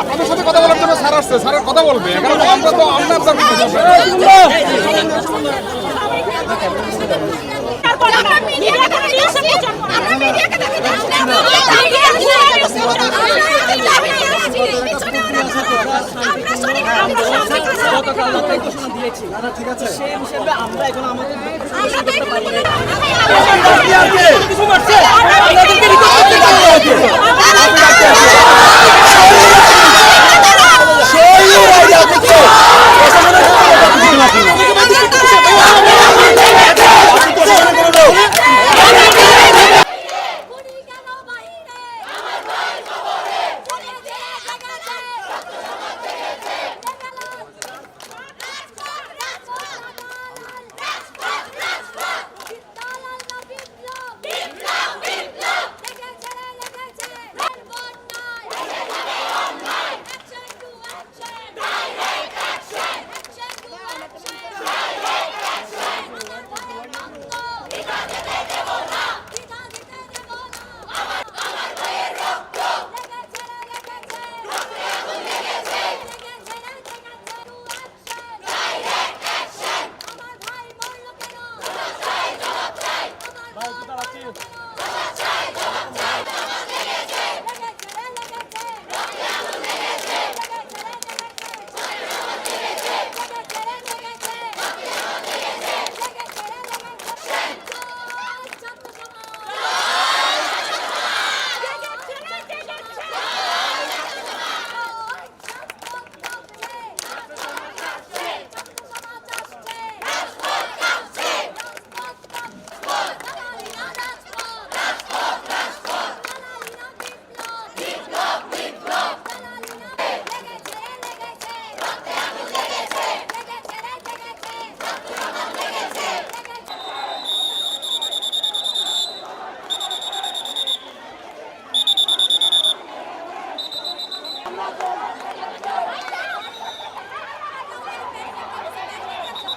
আপনাদের সাথে কথা বলার জন্য স্যার আসছে স্যারের কথা বলবে এখানে তো আমরা তো আমরা তারপর আমরা মিডিয়াকে আমরা মিডিয়াকে ঘোষণা দিয়েছি সেই হিসেবে আমরা এখন আমাদের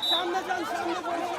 সামনে যান সামনে